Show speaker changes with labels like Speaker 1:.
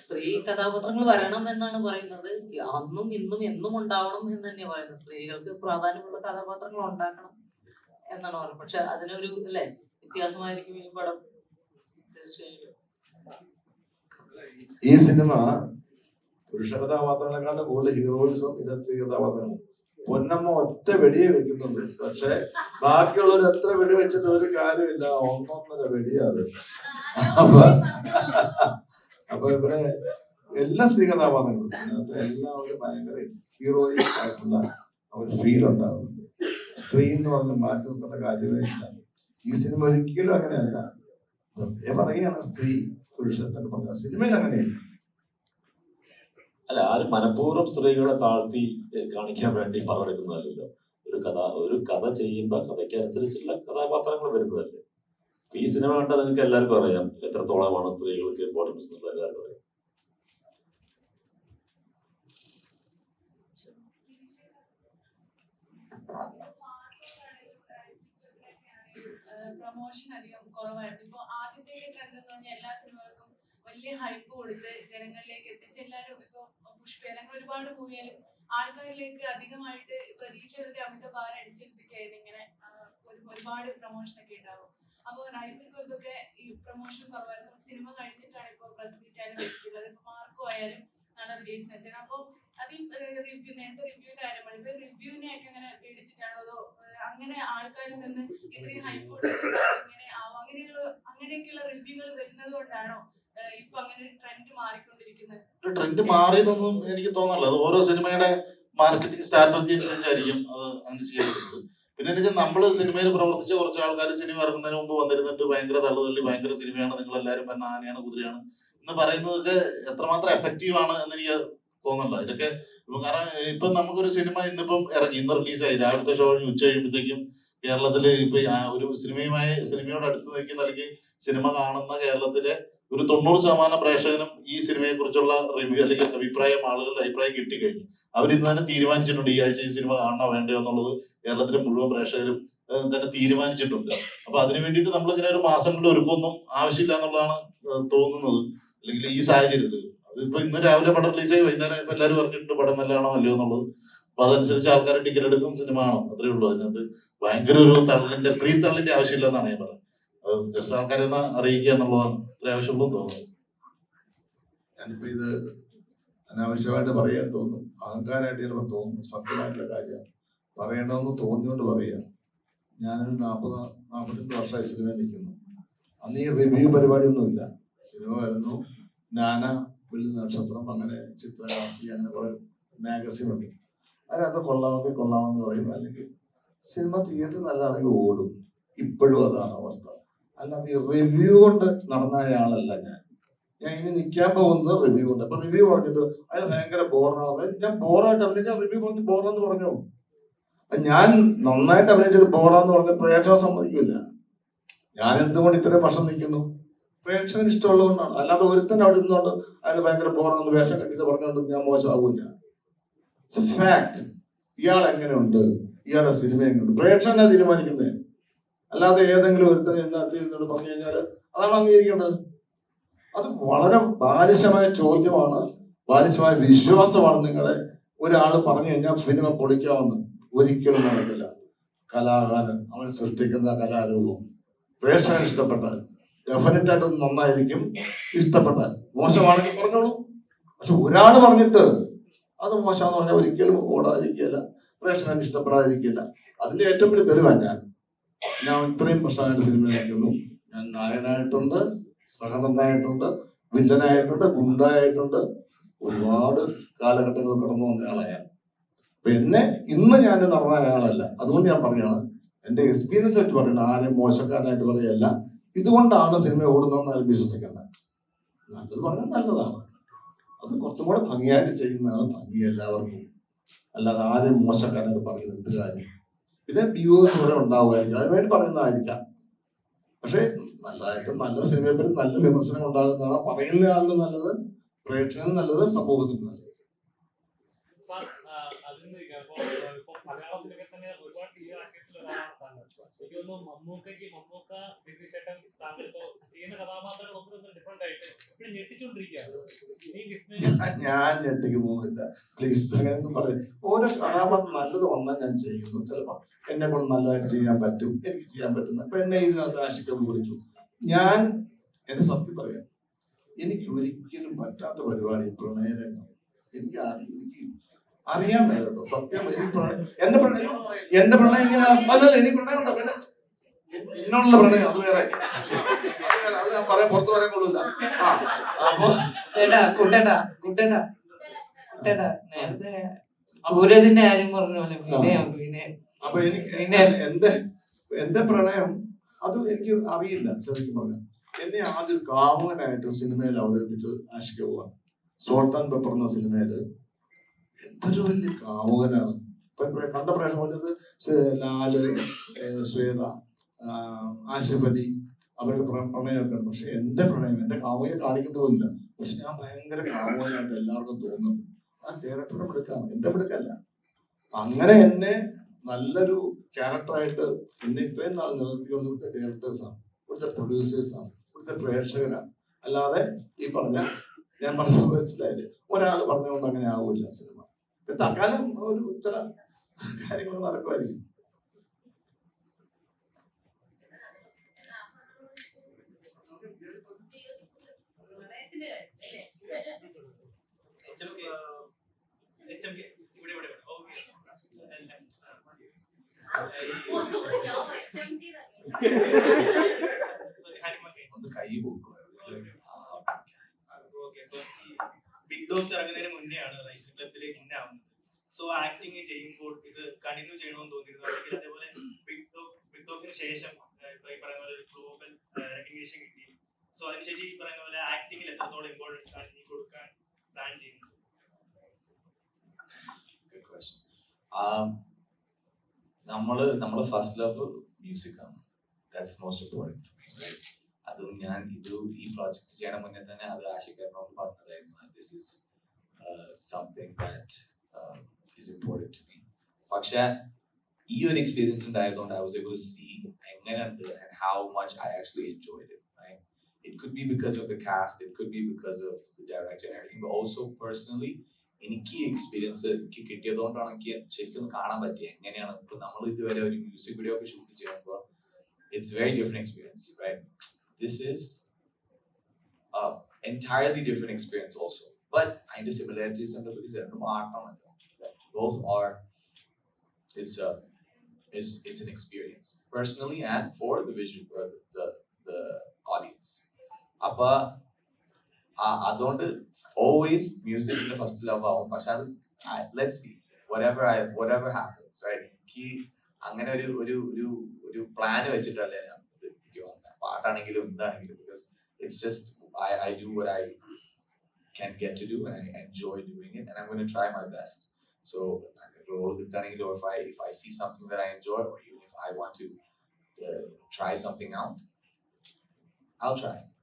Speaker 1: സ്ത്രീ കഥാപാത്രങ്ങൾ വരണം എന്നാണ് പറയുന്നത്. അന്നും ഇന്നും എന്നും ഉണ്ടാവണം എന്ന് തന്നെയാണ് പറയുന്നത്. സ്ത്രീകൾക്ക് പ്രാധാന്യമുള്ള കഥാപാത്രങ്ങൾ ഉണ്ടാക്കണം എന്നാണ് പറയുന്നത്. പക്ഷെ അതിനൊരു അല്ലെ? വ്യത്യാസമായിരിക്കും ഈ പടം. തീർച്ചയായും
Speaker 2: ഈ സിനിമ പുരുഷ കഥാപാത്രങ്ങളെക്കാളും കൂടുതൽ ഹീറോയിസം ഇത് സ്ത്രീ കഥാപാത്രങ്ങൾ പൊന്നമ്മ ഒറ്റ വെടിയെ വെക്കുന്നുണ്ട്. പക്ഷെ ബാക്കിയുള്ളവർ എത്ര വെടി വെച്ചിട്ട് ഒരു കാര്യമില്ല ഒന്നൊന്നര വെടിയാ അത്. അപ്പൊ അപ്പൊ ഇവിടെ എല്ലാ സ്ത്രീ കഥാപാത്രങ്ങളും എല്ലാവരും ഭയങ്കര ഹീറോയിക് ആയിട്ടുള്ള ഒരു ഫീൽ ഉണ്ടാകുന്നുണ്ട്. സ്ത്രീ എന്ന് പറഞ്ഞ് മാറ്റി നിർത്തേണ്ട കാര്യമേ ഇല്ല. ഈ സിനിമ ഒരിക്കലും അങ്ങനെയല്ല. പറയുകയാണ് സ്ത്രീ പുരുഷൻ പറഞ്ഞ സിനിമയിൽ അങ്ങനെയല്ല.
Speaker 3: അല്ല ആരും മനഃപൂർവം സ്ത്രീകളെ താഴ്ത്തി കാണിക്കാൻ വേണ്ടി പങ്കെടുക്കുന്നതല്ലല്ലോ ഒരു കഥ ഒരു കഥ ചെയ്യുമ്പോൾ കഥയ്ക്ക് അനുസരിച്ചുള്ള കഥാപാത്രങ്ങൾ വരുന്നതല്ലേ? ഈ സിനിമ കണ്ടാൽ നിങ്ങൾക്ക് എല്ലാവർക്കും അറിയാം. എത്രത്തോളമാണ് സ്ത്രീകൾക്ക് ഇമ്പോർട്ടൻസ് എന്നുള്ള എല്ലാവർക്കും അറിയാം.
Speaker 4: പ്രൊമോഷൻ അധികം കുറവായിരുന്നു. ഇപ്പൊ ആദ്യത്തെ ട്രെൻഡ് എന്ന് പറഞ്ഞാൽ എല്ലാ സിനിമകൾക്കും വലിയ ഹൈപ്പ് കൊടുത്ത് ജനങ്ങളിലേക്ക് എത്തിച്ച് എല്ലാവരും ഇപ്പൊ പുഷ്പ അല്ലെങ്കിൽ ഒരുപാട് മൂവിയാലും ആൾക്കാരിലേക്ക് അധികമായിട്ട് പ്രതീക്ഷയുടെ അമിത ഭാരം അടിച്ചേൽപ്പിക്കായിരുന്നു ഇങ്ങനെ ഒരു- ഒരുപാട് പ്രൊമോഷൻ ഒക്കെ ഉണ്ടാവും. അപ്പോൾ ഇതൊക്കെ ഈ പ്രൊമോഷൻ കുറവായിരുന്നു. സിനിമ കഴിഞ്ഞിട്ടാണ് ഇപ്പോൾ പ്രസ് മീറ്റ് ആയാലും വെച്ചിട്ടുള്ളത്. ഇപ്പൊ മാർക്കും ആയാലും നാളെ റിലീസ് എത്തണം അപ്പോൾ അത് റിവ്യൂ നേരത്തെ റിവ്യൂവിന്റെ കാര്യം പറഞ്ഞു. ഇപ്പൊ റിവ്യൂവിനെ ഒക്കെ അങ്ങനെ പേടിച്ചിട്ടാണോ അതോ അങ്ങനെ ആൾക്കാരിൽ നിന്ന് ഇത്രയും ഹൈപ്പ് ഇങ്ങനെ ആവും? അങ്ങനെയുള്ള അങ്ങനെയൊക്കെയുള്ള റിവ്യൂകൾ വരുന്നത് കൊണ്ടാണോ ഇപ്പൊ അങ്ങനെ ട്രെൻഡ് മാറിക്കൊണ്ടിരിക്കുന്നത്?
Speaker 5: ട്രെൻഡ് മാറിയതൊന്നും എനിക്ക് തോന്നുന്നില്ല അത് ഓരോ സിനിമയുടെ മാർക്കറ്റിംഗ് സ്ട്രാറ്റജി അനുസരിച്ചായിരിക്കും അത് അങ്ങനെ ചെയ്യപ്പെടുന്നത് പിന്നെ എനിക്ക് നമ്മൾ സിനിമയിൽ പ്രവർത്തിച്ച കുറച്ച് ആൾക്കാർ സിനിമ ഇറങ്ങുന്നതിന് മുമ്പ് വന്നിരുന്നിട്ട് ഭയങ്കര തള്ളുതള്ളി ഭയങ്കര സിനിമയാണ്. നിങ്ങൾ എല്ലാവരും പറഞ്ഞ ആനയാണ് കുതിരയാണ് എന്ന് പറയുന്നതൊക്കെ എത്രമാത്രം എഫക്റ്റീവ് ആണ് എന്ന് എനിക്ക് തോന്നുന്നില്ല. ഇതൊക്കെ കാരണം ഇപ്പൊ നമുക്കൊരു സിനിമ ഇന്നിപ്പം ഇറങ്ങി ഇന്ന് റിലീസായി രാവിലത്തെ ഷോ ഉച്ച കഴിയുമ്പോഴത്തേക്കും കേരളത്തിൽ ഇപ്പൊ ഒരു സിനിമയുമായി സിനിമയോട് അടുത്ത് നിൽക്കുന്ന അല്ലെങ്കിൽ സിനിമ കാണുന്ന കേരളത്തിലെ ഒരു തൊണ്ണൂറ് ശതമാനം പ്രേക്ഷകനും ഈ സിനിമയെ കുറിച്ചുള്ള റിവ്യൂ അല്ലെങ്കിൽ അഭിപ്രായം ആളുകളുടെ അഭിപ്രായം കിട്ടിക്കഴിഞ്ഞു. അവർ ഇന്ന് തന്നെ തീരുമാനിച്ചിട്ടുണ്ട് ഈ ആഴ്ച ഈ സിനിമ കാണണോ വേണ്ടയോ എന്നുള്ളത് കേരളത്തിലെ മുഴുവൻ പ്രേക്ഷകരും തന്നെ തീരുമാനിച്ചിട്ടുണ്ട്. അപ്പൊ അതിനു വേണ്ടിയിട്ട് നമ്മൾ ഇങ്ങനെ ഒരു മാസം കൊണ്ട് ഒരുക്കൊന്നും ആവശ്യമില്ല എന്നുള്ളതാണ് തോന്നുന്നത് അല്ലെങ്കിൽ ഈ സാഹചര്യത്തിൽ. അതിപ്പോ ഇന്ന് രാവിലെ പടം റിലീസ് ആയി വൈകുന്നേരം ഇപ്പൊ എല്ലാവരും പറഞ്ഞിട്ടുണ്ട് പടം നല്ലതാണോ അല്ലയോ എന്നുള്ളത്. അപ്പൊ അതനുസരിച്ച് ആൾക്കാർ ടിക്കറ്റ് എടുക്കും സിനിമ കാണും. അത്രേ ഉള്ളൂ. അതിനകത്ത് ഭയങ്കര ഒരു തള്ളിന്റെ പ്രീ തള്ളിന്റെ ആവശ്യമില്ല എന്നാണ് ഞാൻ പറയുന്നത്. ജസ്റ്റ് ആൾക്കാരെ ഒന്ന് അറിയിക്കുക എന്നുള്ളതാണ് അത്ര ആവശ്യമുള്ളൂ തോന്നുന്നത്
Speaker 2: ഞാനിപ്പോ ഇത് അനാവശ്യമായിട്ട് പറയാൻ തോന്നും അഹങ്കാരമായിട്ട് ചിലപ്പോൾ തോന്നും സത്യമായിട്ടുള്ള കാര്യമാണ് പറയണമെന്ന് തോന്നിയോണ്ട് പറയുക ഞാനൊരു നാൽപ്പത് നാൽപ്പത്തിരണ്ട് വർഷമായി സിനിമ നിൽക്കുന്നു. അന്ന് ഈ റിവ്യൂ പരിപാടിയൊന്നുമില്ല. സിനിമ വരുന്നു. നാന വെള്ളി നക്ഷത്രം അങ്ങനെ ചിത്രകാർത്തി അങ്ങനെ കുറെ മാഗസിൻ ഉണ്ട്. അതിനകത്ത് കൊള്ളാമെങ്കിൽ കൊള്ളാമെന്ന് പറയും അല്ലെങ്കിൽ സിനിമ തിയേറ്റർ നല്ലതാണെങ്കിൽ ഓടും. ഇപ്പോഴും അതാണ് അവസ്ഥ. അല്ലാതെ റിവ്യൂ കൊണ്ട് നടന്ന ആളല്ല ഞാൻ. ഞാൻ ഇനി നിൽക്കാൻ പോകുന്നത് റിവ്യൂ കൊണ്ട്. അപ്പൊ റിവ്യൂ പറഞ്ഞിട്ട് അയാൾ ഭയങ്കര ബോറാണ് ഞാൻ ബോറായിട്ട് അഭിനയിച്ച റിവ്യൂ പറഞ്ഞ് ബോറാന്ന് പറഞ്ഞു? ഞാൻ നന്നായിട്ട് അഭിനയിച്ചത് ബോറാന്ന് പറഞ്ഞ പ്രേക്ഷകർ സമ്മതിക്കില്ല. ഞാൻ എന്തുകൊണ്ട് ഇത്രയും വർഷം നിൽക്കുന്നു പ്രേക്ഷകന് ഇഷ്ടമുള്ളതുകൊണ്ടാണ്. അല്ലാതെ ഒരുത്തൻ അവിടെ ഇരുന്നുകൊണ്ട് അയാൾ ഭയങ്കര ബോറാന്ന് വേഷം കെട്ടിട്ട് പറഞ്ഞുകൊണ്ട് ഞാൻ മോശമാകില്ല ഫാക്ട് ഇയാൾ എങ്ങനെയുണ്ട്? ഇയാളുടെ സിനിമ എങ്ങനെയുണ്ട്? പ്രേക്ഷകനെ തീരുമാനിക്കുന്നത് അല്ലാതെ ഏതെങ്കിലും ഒരുത്തൻ ഇതിനകത്ത് ഇരുന്നോട് പറഞ്ഞു കഴിഞ്ഞാൽ അതാണ് അംഗീകരിക്കേണ്ടത്. അത് വളരെ ബാലിശമായ ചോദ്യമാണ്. ബാലിശമായ വിശ്വാസമാണ് നിങ്ങളെ ഒരാൾ പറഞ്ഞു കഴിഞ്ഞാൽ സിനിമ പൊളിക്കാമെന്ന് ഒരിക്കലും നടക്കില്ല. കലാകാരൻ അവൻ സൃഷ്ടിക്കുന്ന കലാരൂപം. പ്രേക്ഷകൻ ഇഷ്ടപ്പെട്ടാൽ ഡെഫിനറ്റ് ആയിട്ട് നന്നായിരിക്കും. ഇഷ്ടപ്പെട്ടാൽ മോശമാണെങ്കിൽ പറഞ്ഞോളൂ. പക്ഷെ ഒരാൾ പറഞ്ഞിട്ട് അത് മോശമാന്ന് പറഞ്ഞാൽ ഒരിക്കലും ഓടാതിരിക്കില്ല പ്രേക്ഷകൻ ഇഷ്ടപ്പെടാതിരിക്കില്ല അതിന്റെ ഏറ്റവും വലിയ തെളിവാണ് ഞാൻ. ഞാൻ ഇത്രയും പ്രശ്നമായിട്ട് സിനിമ നിൽക്കുന്നു ഞാൻ നായനായിട്ടുണ്ട് സഹനന്ദനായിട്ടുണ്ട് വില്ലനായിട്ടുണ്ട് ഗുണ്ടായിട്ടുണ്ട്. ഒരുപാട് കാലഘട്ടങ്ങൾ കടന്നു വന്നയാളാണ് ഞാൻ. പിന്നെ ഇന്ന് ഞാൻ നടന്ന ആളല്ല. അതുകൊണ്ട് ഞാൻ പറയാണ് എന്റെ എക്സ്പീരിയൻസ് ആയിട്ട് പറയുന്നത് ആരെയും മോശക്കാരനായിട്ട് പറയല്ല. ഇതുകൊണ്ടാണ് സിനിമ ഓടുന്നതെന്ന് ആരും വിശ്വസിക്കുന്നത് നല്ലത് പറഞ്ഞാൽ നല്ലതാണ്. അത് കുറച്ചും കൂടെ ഭംഗിയായിട്ട് ചെയ്യുന്നതാണ് ഭംഗി എല്ലാവർക്കും. അല്ലാതെ ആരെയും മോശക്കാരനായിട്ട് പറയുന്നത് എന്ത് കാര്യം? പിന്നെ വ്യൂവേഴ്സ് ഇവിടെ ഉണ്ടാവുമായിരിക്കും. അതിനുവേണ്ടി പറയുന്നതായിരിക്കാം. പക്ഷേ നല്ലതായിട്ട് നല്ല സിനിമയെ നല്ല വിമർശനം ഉണ്ടാകുന്നതാണ് പറയുന്ന ആളിന് നല്ലത് പ്രേക്ഷകന് നല്ലത് സമൂഹത്തിന് നല്ലത്.
Speaker 6: എനിക്ക് തോന്നുന്നു മമ്മൂക്കയ്ക്ക് മമ്മൂക്ക ചേട്ടൻ താങ്കൾ ഇപ്പോ ചെയ്യുന്ന കഥാപാത്രങ്ങൾ ഒന്നും ഡിഫറെന്റ് ആയിട്ട് എപ്പോഴും ഞെട്ടിച്ചുകൊണ്ടിരിക്കുകയാണ്
Speaker 2: ഞാൻ ഞെട്ടിക്കുന്നൊന്നുമില്ല പ്ലീസ് അങ്ങനെയൊന്നും പറയും. ഓരോ കഥാപാത്രം നല്ലത് വന്നാൽ ഞാൻ ചെയ്യുന്നു. ചിലപ്പോൾ എന്നെ കൊണ്ട് നല്ലതായിട്ട് ചെയ്യാൻ പറ്റും. എനിക്ക് ചെയ്യാൻ പറ്റുന്ന അപ്പൊ എന്നെ ഇതിനകത്ത് ആശിക്കാൻ വിളിച്ചു. ഞാൻ എന്റെ സത്യം പറയാം. എനിക്ക് ഒരിക്കലും പറ്റാത്ത പരിപാടി പ്രണയരംഗം. എനിക്ക് എനിക്ക് അറിയാൻ മേല കേട്ടോ സത്യം. എനിക്ക് പ്രണയം എന്റെ പ്രണയം എന്റെ പ്രണയം ഇങ്ങനെ അല്ലല്ല എനിക്ക് പ്രണയം ഉണ്ടോ? പിന്നെ എന്നോടുള്ള പ്രണയം അത് വേറെ. അത് ഞാൻ പറയാൻ പുറത്ത് പറയാൻ കൊള്ളൂല. ആ അപ്പൊ
Speaker 1: ചേട്ടാ കുട്ടേട്ടാ കുട്ടേട്ടാ കുട്ടേട്ടാ നേരത്തെ സൂരജിന്റെ കാര്യം പറഞ്ഞ പോലെ വിനയം വിനയം
Speaker 2: അപ്പൊ എനിക്ക് എന്റെ എന്റെ പ്രണയം അത് എനിക്ക് അറിയില്ല ശരിക്കും പറഞ്ഞാൽ എന്നെ ആദ്യം കാമുകനായിട്ട് സിനിമയിൽ അവതരിപ്പിച്ച് ആഷിക സോൾട്ട് ആൻഡ് പെപ്പർ എന്ന സിനിമയിൽ എന്തൊരു വലിയ കാമുകനാണ്. കണ്ട പറഞ്ഞത് ലാൽ ശ്വേത ആശുപതി അവരുടെ പ്ര- പ്രണയമൊക്കെ. പക്ഷെ എന്റെ പ്രണയം എന്റെ കാമുകയെ കാണിക്കുന്ന പോലില്ല പക്ഷെ ഞാൻ ഭയങ്കര കാമുകനായിട്ട് എല്ലാവർക്കും തോന്നുന്നു. ആ ഡയറക്ടറുടെ മിടുക്കാണ് എന്റെ മിടുക്കല്ല അങ്ങനെ എന്നെ നല്ലൊരു ക്യാരക്ടറായിട്ട് എന്നെ ഇത്രയും നാൾ നിലനിർത്തിക്കൊണ്ട് ഇവിടുത്തെ ഡയറക്ടേഴ്സാണ് ഇവിടുത്തെ പ്രൊഡ്യൂസേഴ്സാണ് ഇവിടുത്തെ പ്രേക്ഷകരാണ്. അല്ലാതെ ഈ പറഞ്ഞ ഞാൻ പറഞ്ഞത് മനസ്സിലായില്ലേ? ഒരാൾ പറഞ്ഞുകൊണ്ട് അങ്ങനെ ആവില്ല സിനിമ. തൽക്കാലം ഒരു ചില കാര്യങ്ങൾ നടക്കുമായിരിക്കും. കൈ കൊടുക്കുക
Speaker 7: ശേഷം ഇപ്പൊ ഈ പറയുന്ന പോലെ ഒരു ഗ്ലോബൽ റെക്കഗ്നേഷൻ കിട്ടി. സോ അതിനുശേഷം ഈ പറയുന്ന പോലെ ആക്ടിങ്ങിൽ എത്രത്തോളം ഇമ്പോർട്ടൻസ് ആണ് നീ കൊടുക്കാൻ പ്ലാൻ ചെയ്യുന്നത്.
Speaker 8: Um, നമ്മൾ നമ്മുടെ ഫസ്റ്റ് ലവ് മ്യൂസിക് ആണ്. That's most important for me right അതും ഞാൻ ഇത് ഈ പ്രോജക്റ്റ് ചെയ്യണ മുന്നേ തന്നെ അത് ആശിക്കാരനോട് പറഞ്ഞതായിരുന്നു. This is something that is important to me പക്ഷെ ഈ ഒരു എക്സ്പീരിയൻസ് ഉണ്ടായതുകൊണ്ട് I was able to see എങ്ങനെയുണ്ട് and how much I actually enjoyed it right it could be because of the cast, it could be because of the director and everything, but also personally, എനിക്ക് ഈ experience എനിക്ക് കിട്ടിയതുകൊണ്ടാണ് എനിക്ക് ശരിക്കും ഒന്ന് കാണാൻ പറ്റിയത് എങ്ങനെയാണ് ഇപ്പൊ നമ്മൾ ഇതുവരെ ഒരു മ്യൂസിക് വീഡിയോ ഒക്കെ ഷൂട്ട് ചെയ്യുമ്പോൾ it's very different experience right this is entirely different experience also but അതിന്റെ സിമിലാരിറ്റീസ് ഉണ്ട് ബിക്കോസ് രണ്ടും ആർട്ടാണല്ലോ both are it's it's it's an experience personally and for the visual uh, the the audience അപ്പ ആ- അതുകൊണ്ട് always music in the first love ആവും പക്ഷെ അത് let see whatever I whatever happens right എനിക്ക് അങ്ങനെ ഒരു ഒരു ഒരു ഒരു പ്ലാൻ വെച്ചിട്ടല്ലേ ഞാൻ ഇത് എനിക്ക് വന്നത് പാട്ടാണെങ്കിലും എന്താണെങ്കിലും because it's just I I do what I can get to do and I enjoy doing it and I'm going to try my roles it, or if I if I see something that I enjoy, or even if I want to uh, try something out, I'll try.